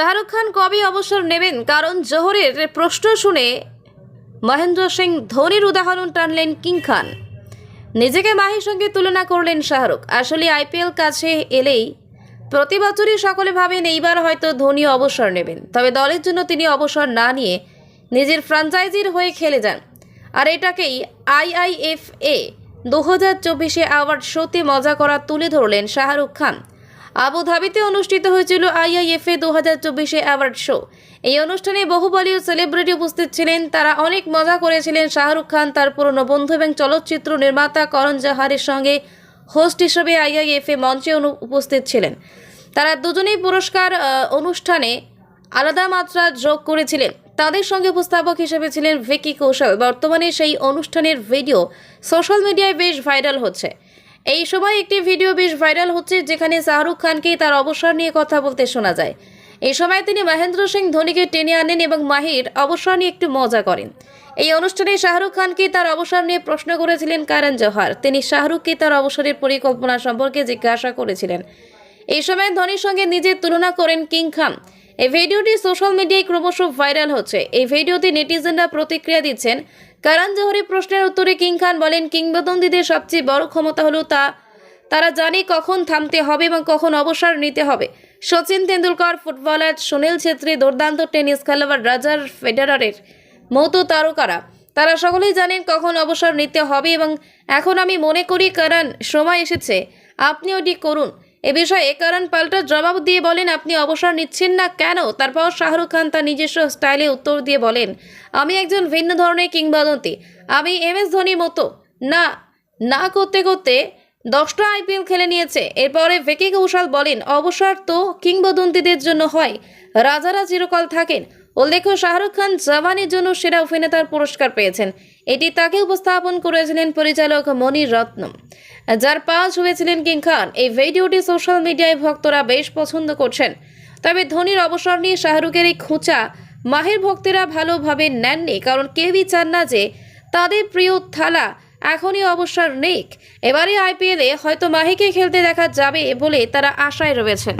শাহরুখ খান কবে অবসর নেবেন? কারণ জোহরের প্রশ্ন শুনে মহেন্দ্র সিং ধোনির উদাহরণ টানলেন কিং খান। নিজেকে মাহির সঙ্গে তুলনা করলেন শাহরুখ। আসলে আইপিএল কাছে এলেই প্রতি বছরই সকলে ভাবেন এইবার হয়তো ধোনি অবসর নেবেন। তবে দলের জন্য তিনি অবসর না নিয়ে নিজের ফ্রাঞ্চাইজির হয়ে খেলে যান। আর এটাকেই আইআইএফএ দু হাজার চব্বিশে অ্যাওয়ার্ড শোতে মজা করা তুলে ধরলেন শাহরুখ খান। আবুধাবিতে অনুষ্ঠিত হয়েছিল আইআইএফএ দু হাজার চব্বিশে অ্যাওয়ার্ড শো। এই অনুষ্ঠানে বহু বলিউড সেলিব্রিটি উপস্থিত ছিলেন। তারা অনেক মজা করেছিলেন শাহরুখ খান, তার পুরনো বন্ধু এবং চলচ্চিত্র নির্মাতা করণ জাহারের সঙ্গে হোস্ট হিসেবে আইআইএফএ মঞ্চে উপস্থিত ছিলেন। তারা দুজনেই পুরস্কার অনুষ্ঠানে আলাদা মাত্রা যোগ করেছিলেন। তাদের সঙ্গে উপস্থাপক হিসেবে ছিলেন ভিকি কৌশল। বর্তমানে সেই অনুষ্ঠানের ভিডিও সোশ্যাল মিডিয়ায় বেশ ভাইরাল হচ্ছে। এই সময় একটি ভিডিও বেশ ভাইরাল হচ্ছে যেখানে শাহরুখ খানকে তার অবসর নিয়ে কথা বলতে শোনা যায়। এই সময় তিনি মহেন্দ্র সিং ধোনিকে টেনে আনেন এবং মাহির অবসর নিয়ে একটু মজা করেন। এই অনুষ্ঠানে শাহরুখ খানকে তার অবসর নিয়ে প্রশ্ন করেছিলেন কারণ জোহার। তিনি শাহরুখকে তার অবসরের পরিকল্পনা সম্পর্কে জিজ্ঞাসা করেছিলেন। এই সময় ধোনির সঙ্গে নিজের তুলনা করেন কিং খান। এই ভিডিওটি সোশ্যাল মিডিয়ায় ক্রমশ ভাইরাল হচ্ছে। এই ভিডিওতে নেটিজেনরা প্রতিক্রিয়া দিচ্ছেন, কারণ জোহরের প্রশ্নের উত্তরে কিং খান বলেন, কিংবদন্তিদের সবচেয়ে বড় ক্ষমতা হলো তা, তারা জানে কখন থামতে হবে এবং কখন অবসর নিতে হবে। সচিন তেন্ডুলকর, ফুটবলার সুনীল ছেত্রী, দুর্দান্ত টেনিস খেলোয়াড় রাজার ফেডারারের মতো তারকারা। তারা সকলেই জানেন কখন অবসর নিতে হবে এবং এখন আমি মনে করি কারণ সময় এসেছে। আপনি ওটি করুন। এ বিষয়ে কারণ পাল্টা জবাব দিয়ে বলেন, আপনি অবসর নিচ্ছেন না কেন? তারপর শাহরুখ খান তার নিজস্ব স্টাইলে উত্তর দিয়ে বলেন, আমি একজন ভিন্ন ধরনের কিংবদন্তি। আমি এম এস ধোনির মতো। না না করতে করতে দশটা আইপিএল খেলে নিয়েছে। এরপরে ভেকি কৌশল বলেন, অবসর তো কিংবদন্তিদের জন্য হয়। রাজারা চিরকাল থাকেন। উল্লেখ্য, শাহরুখ খান জওয়ানের জন্য সেরা অভিনেতার পুরস্কার পেয়েছেন। এটি তাকে উপস্থাপন করেছিলেন পরিচালক মনির রত্নম। যার পাঁচ হয়েছিলেন কিং খান। এই ভিডিওটি সোশ্যাল মিডিয়ায় ভক্তরা বেশ পছন্দ করছেন। তবে ধোনির অবসর নিয়ে শাহরুখের এই খোঁচা মাহের ভক্তেরা ভালোভাবে নেননি, কারণ কেউই চান না যে তাদের প্রিয় থালা এখনই অবসর নেক। এবারে আইপিএলে হয়তো মাহিকে খেলতে দেখা যাবে বলে তারা আশায় রয়েছেন।